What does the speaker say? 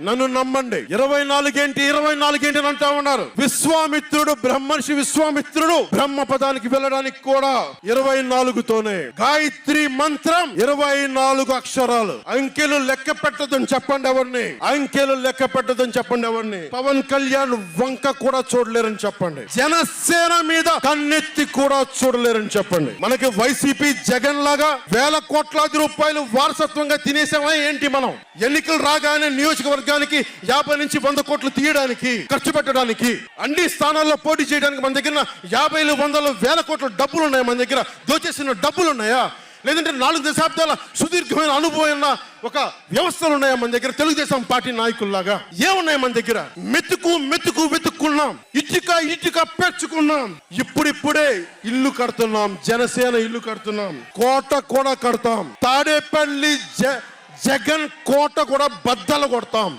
నన్ను నమ్మండి. ఇరవై నాలుగేంటి ఇరవై నాలుగేంటి అని అంటా ఉన్నారు. విశ్వామిత్రుడు బ్రహ్మర్షి విశ్వామిత్రుడు బ్రహ్మ పదానికి వెళ్ళడానికి కూడా ఇరవై నాలుగుతోనే. గాయత్రి మంత్రం ఇరవై నాలుగు అక్షరాలు. అంకెలు లెక్క పెట్టదని చెప్పండి ఎవరిని? అంకెలు లెక్క పెట్టదని చెప్పండి ఎవరిని? పవన్ కళ్యాణ్ వంక కూడా చూడలేరని చెప్పండి. జనసేన మీద కన్నెత్తి కూడా చూడలేరని చెప్పండి. మనకి వైసీపీ జగన్ లాగా వేల కోట్లాది రూపాయలు వారసత్వంగా తినేసామా ఏంటి మనం? ఎన్నికలు రాగానే నియోజకవర్గం నియోజకవర్గానికి యాభై నుంచి వంద కోట్లు తీయడానికి ఖర్చు పెట్టడానికి అన్ని స్థానాల్లో పోటీ చేయడానికి మన దగ్గర యాభైలు వందలు వేల కోట్ల డబ్బులు ఉన్నాయి మన దగ్గర. దోచేసిన డబ్బులు ఉన్నాయా లేదంటే నాలుగు దశాబ్దాల సుదీర్ఘమైన అనుభవం ఉన్న ఒక వ్యవస్థలు ఉన్నాయా మన దగ్గర? తెలుగుదేశం పార్టీ నాయకుల్లాగా. ఏమున్నాయి మన దగ్గర? మెతుకు మెతుకు వెతుక్కున్నాం. ఇటుక ఇటుక పెంచుకున్నాం ఇప్పుడిప్పుడే ఇల్లు కడుతున్నాం. జనసేన ఇల్లు కడుతున్నాం. కోట కూడా కడతాం. తాడేపల్లి జగన్ కోట కూడా బద్దలు కొడతాం.